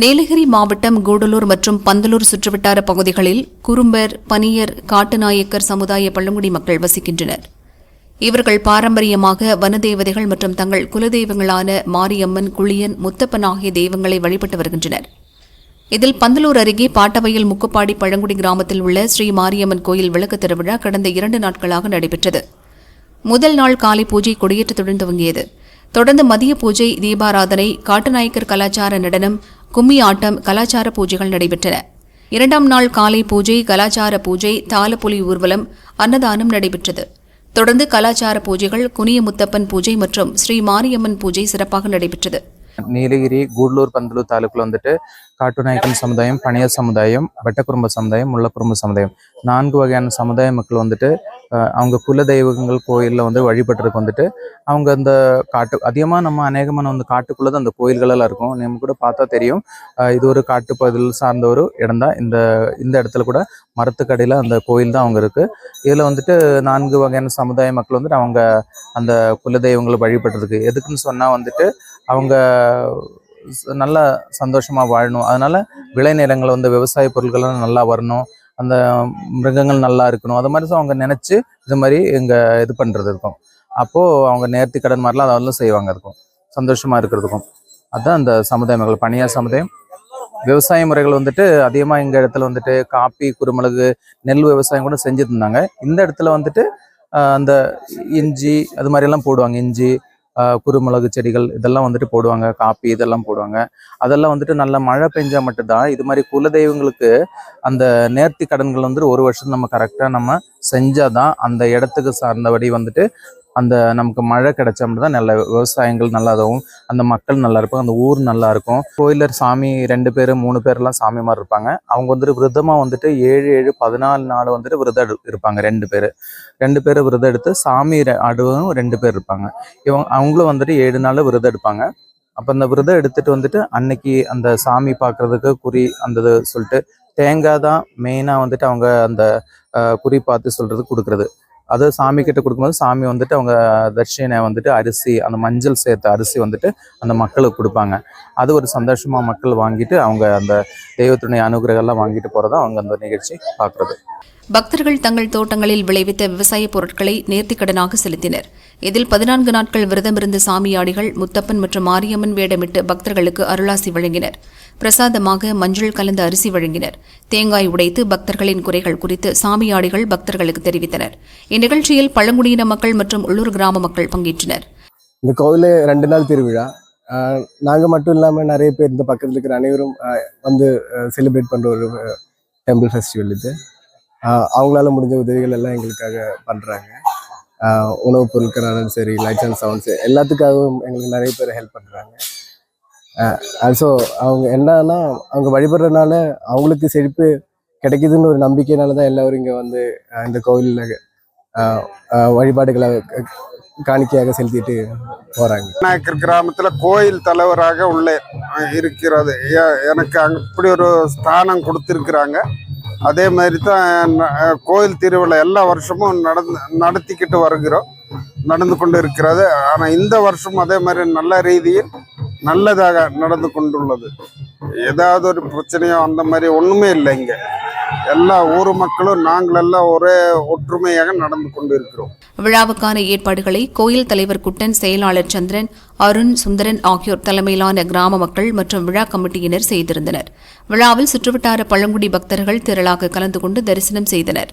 நீலகிரி மாவட்டம் கூடலூர் மற்றும் பந்தலூர் சுற்றுவட்டார பகுதிகளில் குறும்பர் பனியர் காட்டுநாயக்கர் சமுதாய பழங்குடி மக்கள் வசிக்கின்றனர். இவர்கள் பாரம்பரியமாக வனதேவதைகள் மற்றும் தங்கள் குலதெய்வங்களான மாரியம்மன் குளியன் முத்தப்பன் ஆகிய தெய்வங்களை வழிபட்டு வருகின்றனர். இதில் பந்தலூர் அருகே பாட்டவயல் முக்குப்பாடி பழங்குடி கிராமத்தில் உள்ள ஸ்ரீ மாரியம்மன் கோயில் விளக்கு திருவிழா கடந்த இரண்டு நாட்களாக நடைபெற்றது. முதல் நாள் காலை பூஜை கொடியேற்றத்துடன் துவங்கியது. தொடர்ந்து மதிய பூஜை தீபாராதனை காட்டுநாயக்கர் கலாச்சார நடனம் கும்மி ஆட்டம் கலாச்சார பூஜைகள் நடைபெற்றன. இரண்டாம் நாள் காலை பூஜை கலாச்சார பூஜை தாளப்புலி ஊர்வலம் அன்னதானம் நடைபெற்றது. தொடர்ந்து கலாச்சார பூஜைகள் குனிய முத்தப்பன் பூஜை மற்றும் ஸ்ரீ மாரியம்மன் பூஜை சிறப்பாக நடைபெற்றது. நீலகிரி கூடலூர் பந்தலூர் தாலுக்கில் வந்துட்டு காட்டுநாயக்கன் சமுதாயம் பணிய சமுதாயம் வெட்டக்குறும்ப சமுதாயம் முள்ளக்குறும்ப சமுதாயம். நான்கு வகையான சமுதாய மக்கள் வந்துட்டு அவங்க குல தெய்வங்கள் கோயிலில் வந்து வழிபட்டுருக்கு வந்துட்டு அவங்க அந்த காட்டு அதிகமாக நம்ம அநேகமான வந்து காட்டுக்குள்ளே தான் அந்த கோயில்களெல்லாம் இருக்கும். நம்ம கூட பார்த்தா தெரியும். இது ஒரு காட்டுப்பகுதியில் சார்ந்த ஒரு இடம் தான். இந்த இந்த இடத்துல கூட மரத்துக்கடையில் அந்த கோயில் தான் அவங்க இருக்குது இதில் வந்துட்டு நான்கு வகையான சமுதாய மக்கள் வந்துட்டு அவங்க அந்த குல தெய்வங்களை வழிபட்டுருக்கு. எதுக்குன்னு சொன்னால் வந்துட்டு அவங்க நல்லா சந்தோஷமாக வாழணும். அதனால் விளைநிலங்கள் வந்து விவசாய பொருட்கள்லாம் நல்லா வரணும். அந்த மிருகங்கள் நல்லா இருக்கணும். அது மாதிரி அவங்க நினச்சி இது மாதிரி இங்கே இது பண்ணுறது இருக்கும். அப்போது அவங்க நேர்த்தி கடன் மாதிரிலாம் அதெல்லாம் செய்வாங்க இருக்கும். சந்தோஷமாக இருக்கிறதுக்கும். அதுதான் அந்த சமுதாய மக்கள் பணியார் சமுதாயம். விவசாய முறைகள் வந்துட்டு அதிகமாக எங்கள் இடத்துல வந்துட்டு காப்பி குருமிளகு நெல் விவசாயம் கூட செஞ்சுட்டு இருந்தாங்க. இந்த இடத்துல வந்துட்டு அந்த இஞ்சி அது மாதிரி எல்லாம் போடுவாங்க. இஞ்சி ஆஹ், குருமிளகு செடிகள் இதெல்லாம் வந்துட்டு போடுவாங்க. காப்பி இதெல்லாம் போடுவாங்க. அதெல்லாம் வந்துட்டு நல்ல மழை பெஞ்சா மட்டும்தான் இது மாதிரி குலதெய்வங்களுக்கு அந்த நேர்த்தி கடன்கள் வந்துட்டு ஒரு வருஷம் நம்ம கரெக்டாக நம்ம செஞ்சாதான் அந்த இடத்துக்கு சார்ந்தபடி வந்துட்டு அந்த நமக்கு மழை கிடைச்சா மட்டும்தான் நல்ல விவசாயங்கள் நல்லா அந்த மக்கள் நல்லா இருப்பாங்க அந்த ஊர் நல்லா இருக்கும். கோயிலர் சாமி ரெண்டு பேர் மூணு பேர்லாம் சாமி மாதிரி இருப்பாங்க. அவங்க வந்துட்டு விரதமாக வந்துட்டு ஏழு ஏழு பதினாலு நாள் வந்துட்டு விரதம் எடு- இருப்பாங்க ரெண்டு பேர். ரெண்டு பேர் விரதம் எடுத்து சாமி ரெ- அடுவும் ரெண்டு பேர் இருப்பாங்க. இவங்க அவங்களும் வந்துட்டு ஏழு நாள் விரதம் எடுப்பாங்க. அப்போ அந்த விரதம் எடுத்துட்டு வந்துட்டு அன்னைக்கு அந்த சாமி பார்க்கறதுக்கு குறி அந்த இது சொல்லிட்டு தேங்காய் தான் மெயினாக வந்துட்டு அவங்க அந்த குறி பார்த்து சொல்கிறது கொடுக்குறது. அது சாமி கிட்ட கொடுக்கும்போது சாமி வந்துட்டு அவங்க தட்சிணை வந்துட்டு அரிசி அந்த மஞ்சள் சேர்த்த அரிசி வந்துட்டு அந்த மக்களுக்கு கொடுப்பாங்க. அது ஒரு சந்தோஷமா மக்கள் வாங்கிட்டு அவங்க அந்த தெய்வத்துடைய அனுகிரகம் எல்லாம் வாங்கிட்டு போறதா அவங்க அந்த நிகழ்ச்சி பார்க்கறது. பக்தர்கள் தங்கள் தோட்டங்களில் விளைவித்த விவசாய பொருட்களை நேர்த்திக்கடனாக செலுத்தினர். இதில் பதினான்கு நாட்கள் விரதமிருந்த சாமியாடிகள் முத்தப்பன் மற்றும் மாரியம்மன் வேடமிட்டு பக்தர்களுக்கு அருளாசி வழங்கினர். பிரசாதமாக மஞ்சள் கலந்த அரிசி வழங்கினர். தேங்காய் உடைத்து பக்தர்களின் குறைகள் குறித்து சாமியாடிகள் பக்தர்களுக்கு தெரிவித்தனர். இந்நிகழ்ச்சியில் பழங்குடியின மக்கள் மற்றும் உள்ளூர் கிராம மக்கள் பங்கேற்றனர். இந்த கோவில் ரெண்டு நாள் திருவிழா. நாங்கள் மட்டும் இல்லாமல் நிறைய பேர் இந்த பக்கத்தில் இருக்கிற அனைவரும் ஆஹ் வந்து செலிப்ரேட் பண்ணுற ஒரு டெம்பிள் ஃபெஸ்டிவல் இது. அவங்களால முடிஞ்ச உதவிகள் எல்லாம் எங்களுக்காக பண்ணுறாங்க உணவுப் பொருட்களாலும் சரி லைட்ஸ் அண்ட் சவுண்ட்ஸ் எல்லாத்துக்காகவும் எங்களுக்கு நிறைய பேர் ஹெல்ப் பண்ணுறாங்க ஆல்சோ அவங்க என்னன்னா அவங்க வழிபடுறதுனால அவங்களுக்கு செழிப்பு கிடைக்குதுன்னு ஒரு நம்பிக்கையினால தான் எல்லோரும் இங்கே வந்து இந்த கோவிலில் வழிபாடுகளை காணிக்கையாக செலுத்திட்டு போகிறாங்க நாயக்கர் கிராமத்தில் கோயில் தலைவராக உள்ளே இருக்கிறது. எனக்கு அங்கே இப்படி ஒரு ஸ்தானம் கொடுத்துருக்குறாங்க. அதே மாதிரி தான் கோயில் திருவிழா எல்லா வருஷமும் நடந்து நடத்திக்கிட்டு வருகிறோம். நடந்து கொண்டு இருக்கிறது. ஆனால் இந்த வருஷம் அதே மாதிரி நல்ல ரீதியில் நல்லதாக நடந்து கொண்டுள்ளது. ஏதாவது ஒரு பிரச்சனையோ அந்த மாதிரி ஒன்றுமே இல்லை இங்கே. எல்லா ஊர் மக்களும் நாங்களெல்லாம் ஒரே ஒற்றுமையாக நடந்து கொண்டிருக்கிறோம். விழாவுக்கான ஏற்பாடுகளை கோயில் தலைவர் குட்டன் செயலாளர் சந்திரன் அருண் சுந்தரன் ஆகியோர் தலைமையிலான கிராம மக்கள் மற்றும் விழா கமிட்டியினர் செய்திருந்தனர். விழாவில் சுற்றுவட்டார பழங்குடி பக்தர்கள் திரளாக கலந்து கொண்டு தரிசனம் செய்தனர்.